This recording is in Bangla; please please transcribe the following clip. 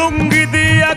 লুঙ্গি দিয়া